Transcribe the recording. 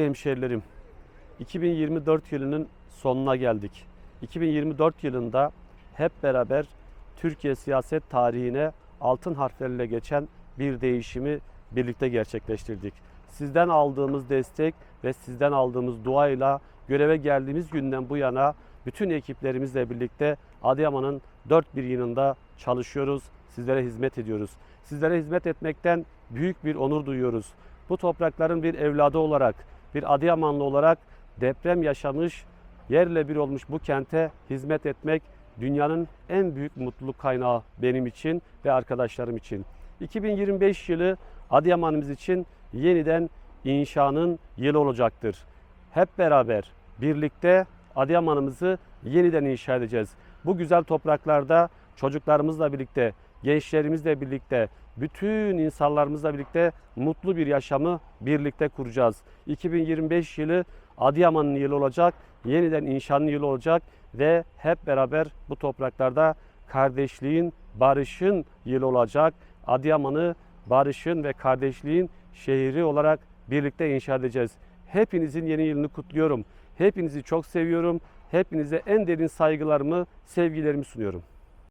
Kıymetli hemşehrilerim, 2024 yılının sonuna geldik. 2024 yılında hep beraber Türkiye siyaset tarihine altın harflerle geçen bir değişimi birlikte gerçekleştirdik. Sizden aldığımız destek ve sizden aldığımız duayla göreve geldiğimiz günden bu yana bütün ekiplerimizle birlikte Adıyaman'ın dört bir yanında çalışıyoruz, sizlere hizmet ediyoruz. Sizlere hizmet etmekten büyük bir onur duyuyoruz. Bu toprakların bir evladı olarak, bir Adıyamanlı olarak deprem yaşamış, yerle bir olmuş bu kente hizmet etmek dünyanın en büyük mutluluk kaynağı benim için ve arkadaşlarım için. 2025 yılı Adıyaman'ımız için yeniden inşanın yılı olacaktır. Hep beraber birlikte Adıyaman'ımızı yeniden inşa edeceğiz. Bu güzel topraklarda çocuklarımızla birlikte, gençlerimizle birlikte, bütün insanlarımızla birlikte mutlu bir yaşamı birlikte kuracağız. 2025 yılı Adıyaman'ın yılı olacak, yeniden inşanın yılı olacak ve hep beraber bu topraklarda kardeşliğin, barışın yılı olacak. Adıyaman'ı barışın ve kardeşliğin şehri olarak birlikte inşa edeceğiz. Hepinizin yeni yılını kutluyorum. Hepinizi çok seviyorum. Hepinize en derin saygılarımı, sevgilerimi sunuyorum.